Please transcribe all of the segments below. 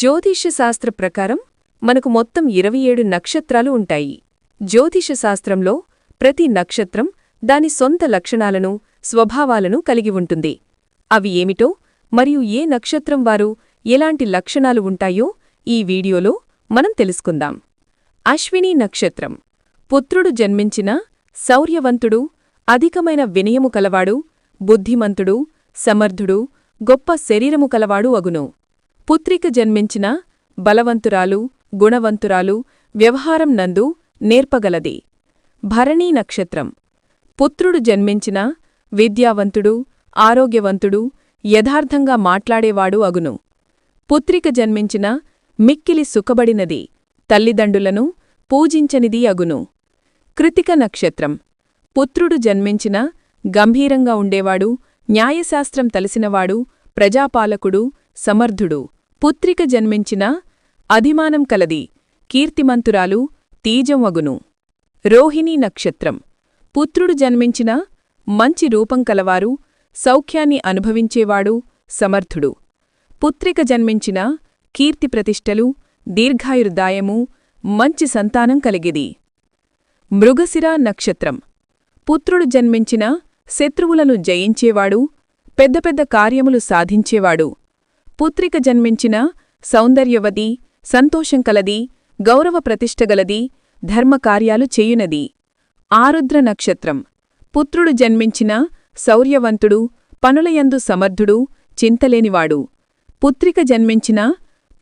జ్యోతిషశాస్త్ర ప్రకారం మనకు మొత్తం ఇరవై ఏడు నక్షత్రాలు ఉంటాయి. జ్యోతిషశాస్త్రంలో ప్రతి నక్షత్రం దాని సొంత లక్షణాలను స్వభావాలను కలిగి ఉంటుంది. అవి ఏమిటో మరియు ఏ నక్షత్రం వారు ఎలాంటి లక్షణాలు ఉంటాయో ఈ వీడియోలో మనం తెలుసుకుందాం. అశ్విని నక్షత్రం. పుత్రుడు జన్మించిన శౌర్యవంతుడు అధికమైన వినయము కలవాడు బుద్ధిమంతుడు సమర్థుడు గొప్ప శరీరము కలవాడు అగును. పుత్రిక జన్మించిన బలవంతురాలు గుణవంతురాలు వ్యవహారం నందు నేర్పగలది. భరణీ నక్షత్రం. పుత్రుడు జన్మించిన విద్యావంతుడు ఆరోగ్యవంతుడు యథార్థంగా మాట్లాడేవాడు అగును. పుత్రిక జన్మించిన మిక్కిలి సుఖబడినది తల్లిదండ్రులను పూజించనిది అగును. కృతిక నక్షత్రం. పుత్రుడు జన్మించిన గంభీరంగా ఉండేవాడు న్యాయశాస్త్రం తలసినవాడు ప్రజాపాలకుడు సమర్థుడు. పుత్రిక జన్మించిన అధిమానం కలది. కీర్తిమంతురాలు తీజంవగును రోహిణీ నక్షత్రం. పుత్రుడు జన్మించిన మంచి రూపం కలవారు సౌఖ్యాన్ని అనుభవించేవాడు సమర్థుడు. పుత్రిక జన్మించిన కీర్తి ప్రతిష్టలు దీర్ఘాయుర్దాయము మంచి సంతానం కలిగిది. మృగశిర నక్షత్రం. పుత్రుడు జన్మించిన శత్రువులను జయించేవాడు పెద్ద పెద్ద కార్యములు సాధించేవాడు పుత్రిక జన్మించిన సౌందర్యవది సంతోషం కలది గౌరవ ప్రతిష్టగలది ధర్మకార్యాలు చేయునది. ఆరుద్ర నక్షత్రం. పుత్రుడు జన్మించిన శౌర్యవంతుడు పనులయందు సమర్థుడు చింతలేనివాడు. పుత్రిక జన్మించిన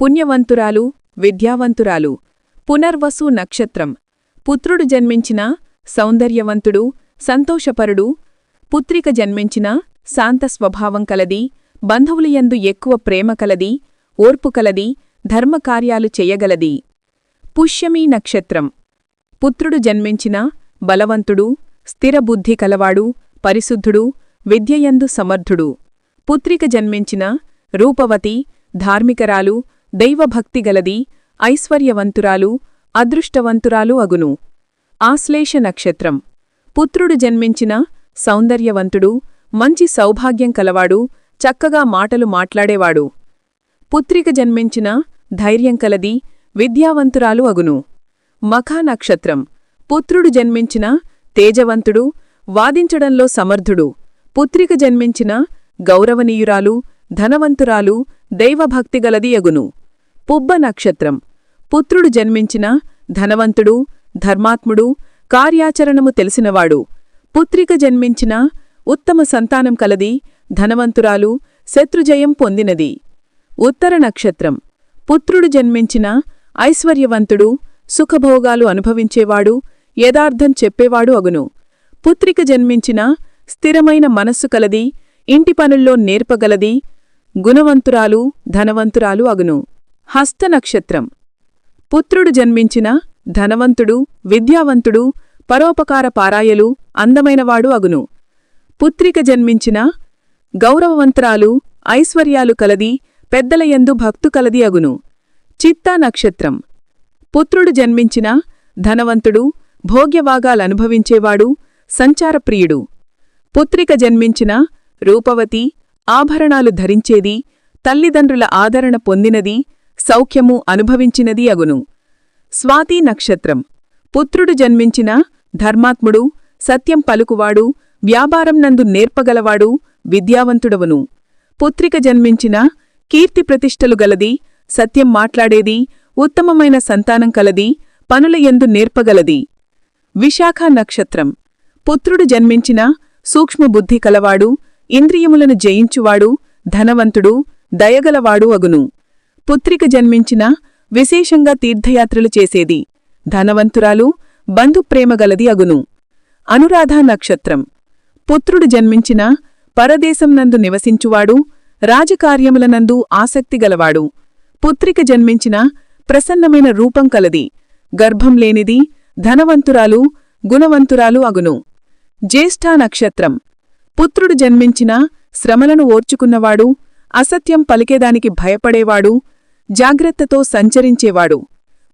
పుణ్యవంతురాలు విద్యావంతురాలు. పునర్వసు నక్షత్రం. పుత్రుడు జన్మించిన సౌందర్యవంతుడు సంతోషపరుడు. పుత్రిక జన్మించిన శాంత స్వభావం కలది బంధువులయందు ఎక్కువ ప్రేమ కలది ఓర్పు కలది ధర్మకార్యాలు చెయ్యగలది పుష్యమీ నక్షత్రం. పుత్రుడు జన్మించిన బలవంతుడు స్థిరబుద్ధి కలవాడు పరిశుద్ధుడు విద్యయందు సమర్థుడు. పుత్రిక జన్మించిన రూపవతి ధార్మికరాలు దైవభక్తి గలది ఐశ్వర్యవంతురాలు అదృష్టవంతురాలు అగును. ఆశ్లేష నక్షత్రం. పుత్రుడు జన్మించిన సౌందర్యవంతుడు మంచి సౌభాగ్యం కలవాడు చక్కగా మాటలు మాట్లాడేవాడు. పుత్రిక జన్మించిన ధైర్యం కలది విద్యావంతురాలు అగును. మఖా నక్షత్రం పుత్రుడు జన్మించిన తేజవంతుడు వాదించడంలో సమర్థుడు. పుత్రిక జన్మించిన గౌరవనీయురాలు ధనవంతురాలు దైవభక్తిగలది అగును. పుబ్బ నక్షత్రం. పుత్రుడు జన్మించిన ధనవంతుడు ధర్మాత్ముడు కార్యాచరణము తెలిసినవాడు. పుత్రిక జన్మించిన ఉత్తమ సంతానం కలది ధనవంతురాలు శత్రుజయం పొందినది. ఉత్తర నక్షత్రం. పుత్రుడు జన్మించిన ఐశ్వర్యవంతుడు సుఖభోగాలు అనుభవించేవాడు యథార్థం చెప్పేవాడు అగును. పుత్రిక జన్మించిన స్థిరమైన మనస్సు కలది ఇంటి పనుల్లో నేర్పగలది గుణవంతురాలు ధనవంతురాలు అగును. హస్త నక్షత్రం. పుత్రుడు జన్మించిన ధనవంతుడు విద్యావంతుడు పరోపకార పారాయలు అందమైనవాడు అగును. పుత్రిక జన్మించిన గౌరవవంతరాలు ఐశ్వర్యాలు కలది పెద్దలయందు భక్తు కలది అగును. చిత్తా నక్షత్రం. పుత్రుడు జన్మించిన ధనవంతుడు భోగ్యవాగాలనుభవించేవాడు సంచారప్రియుడు. పుత్రిక జన్మించిన రూపవతి ఆభరణాలు ధరించేది తల్లిదండ్రుల ఆదరణ పొందినది సౌఖ్యము అనుభవించినది అగును. స్వాతి నక్షత్రం. పుత్రుడు జన్మించిన ధర్మాత్ముడు సత్యం పలుకువాడు వ్యాపారం నందు నేర్పగలవాడు విద్యావంతుడవును. పుత్రిక జన్మించిన కీర్తి ప్రతిష్టలు గలది సత్యం మాట్లాడేది ఉత్తమమైన సంతానం కలది పనుల ఎందు నేర్పగలది విశాఖ నక్షత్రం. పుత్రుడు జన్మించిన సూక్ష్మబుద్ధి కలవాడు ఇంద్రియములను జయించువాడు ధనవంతుడు దయగలవాడు అగును. పుత్రిక జన్మించిన విశేషంగా తీర్థయాత్రలు చేసేది ధనవంతురాలు బంధుప్రేమగలది అగును. అనురాధ నక్షత్రం. పుత్రుడు జన్మించిన పరదేశంనందు నివసించువాడు రాజకార్యములనందు ఆసక్తిగలవాడు పుత్రిక జన్మించిన ప్రసన్నమైన రూపం కలది. గర్భం లేనిది ధనవంతురాలు గుణవంతురాలు అగును. జ్యేష్ఠా నక్షత్రం. పుత్రుడు జన్మించిన శ్రమలను ఓర్చుకున్నవాడు అసత్యం పలికేదానికి భయపడేవాడు జాగ్రత్తతో సంచరించేవాడు.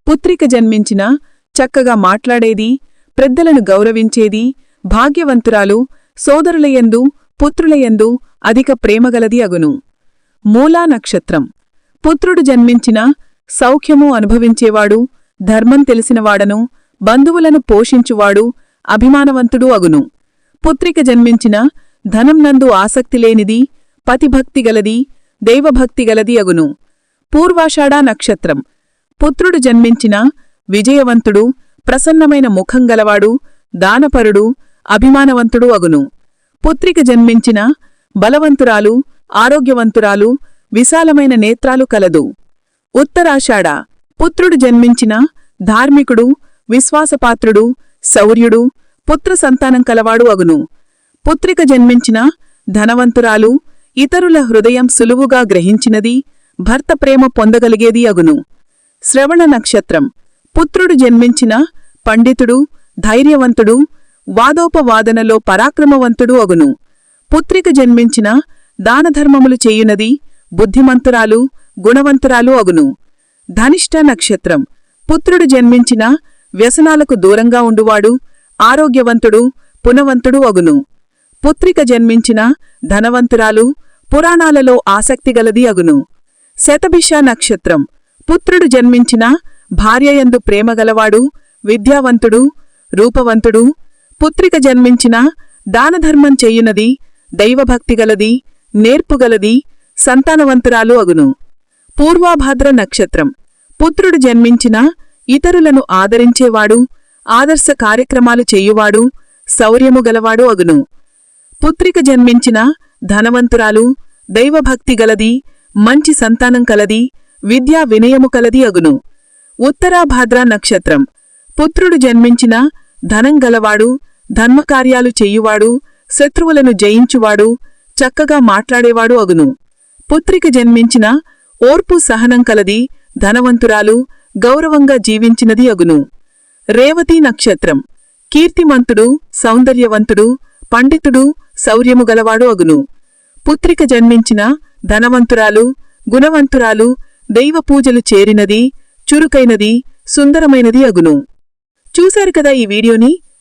పుత్రిక జన్మించిన చక్కగా మాట్లాడేది పెద్దలను గౌరవించేది భాగ్యవంతురాలు సోదరులయందు పుత్రులయందు అధిక ప్రేమగలది అగును. మూలా నక్షత్రం. పుత్రుడు జన్మించిన సౌఖ్యము అనుభవించేవాడు ధర్మం తెలిసినవాడను బంధువులను పోషించువాడు అభిమానవంతుడు అగును. పుత్రిక జన్మించిన ధనం నందు ఆసక్తి లేనిది పతిభక్తి గలది దైవభక్తి గలది అగును. పూర్వాషాఢా నక్షత్రం. పుత్రుడు జన్మించిన విజయవంతుడు ప్రసన్నమైన ముఖం గలవాడు దానపరుడు అభిమానవంతుడు అగును. పుత్రిక జన్మించిన బలవంతురాలు ఆరోగ్యవంతురాలు విశాలమైన నేత్రాలు కలదు. ఉత్తరాషాఢ పుత్రుడు జన్మించిన ధార్మికుడు విశ్వాసపాత్రుడు శౌర్యుడు పుత్ర సంతానం కలవాడు అగును. పుత్రిక జన్మించిన ధనవంతురాలు ఇతరుల హృదయం సులువుగా గ్రహించినది భర్త ప్రేమ పొందగలిగేది అగును. శ్రవణ నక్షత్రం పుత్రుడు జన్మించిన పండితుడు ధైర్యవంతుడు వాదోపవాదనలో పరాక్రమవంతుడు అగును. పుత్రిక జన్మించిన దానధర్మములు చేయునది బుద్ధిమంతురాలు గుణవంతురాలు అగును. ధనిష్ట నక్షత్రం. పుత్రుడు జన్మించిన వ్యసనాలకు దూరంగా ఉండువాడు ఆరోగ్యవంతుడు పునవంతుడు అగును. పుత్రిక జన్మించిన ధనవంతురాలు పురాణాలలో ఆసక్తిగలది అగును. శతభిష నక్షత్రం. పుత్రుడు జన్మించిన భార్యయందు ప్రేమగలవాడు విద్యావంతుడు రూపవంతుడు పుత్రిక జన్మించిన దానధర్మం చెయ్యునది దైవభక్తిగలది నేర్పుగలది సంతానవంతురాలు అగును. పూర్వాభాద్ర నక్షత్రం. పుత్రుడు జన్మించిన ఇతరులను ఆదరించేవాడు ఆదర్శ కార్యక్రమాలు చెయ్యువాడు శౌర్యము గలవాడు అగును. పుత్రిక జన్మించిన ధనవంతురాలు దైవభక్తి గలది మంచి సంతానం కలది విద్యా వినయము కలది అగును. ఉత్తరాభాద్ర నక్షత్రం. పుత్రుడు జన్మించిన ధనం గలవాడు ధర్మకార్యాలు చెయ్యువాడు శత్రువులను జయించువాడు చక్కగా మాట్లాడేవాడు అగును. పుత్రిక జన్మించిన ఓర్పు సహనం కలది ధనవంతురాలు గౌరవంగా జీవించినది అగును. రేవతి నక్షత్రం. కీర్తిమంతుడు సౌందర్యవంతుడు పండితుడు శౌర్యము గలవాడు అగును. పుత్రిక జన్మించిన ధనవంతురాలు గుణవంతురాలు దైవ పూజలు చేరినది చురుకైనది సుందరమైనది అగును. చూశారు కదా ఈ వీడియోని?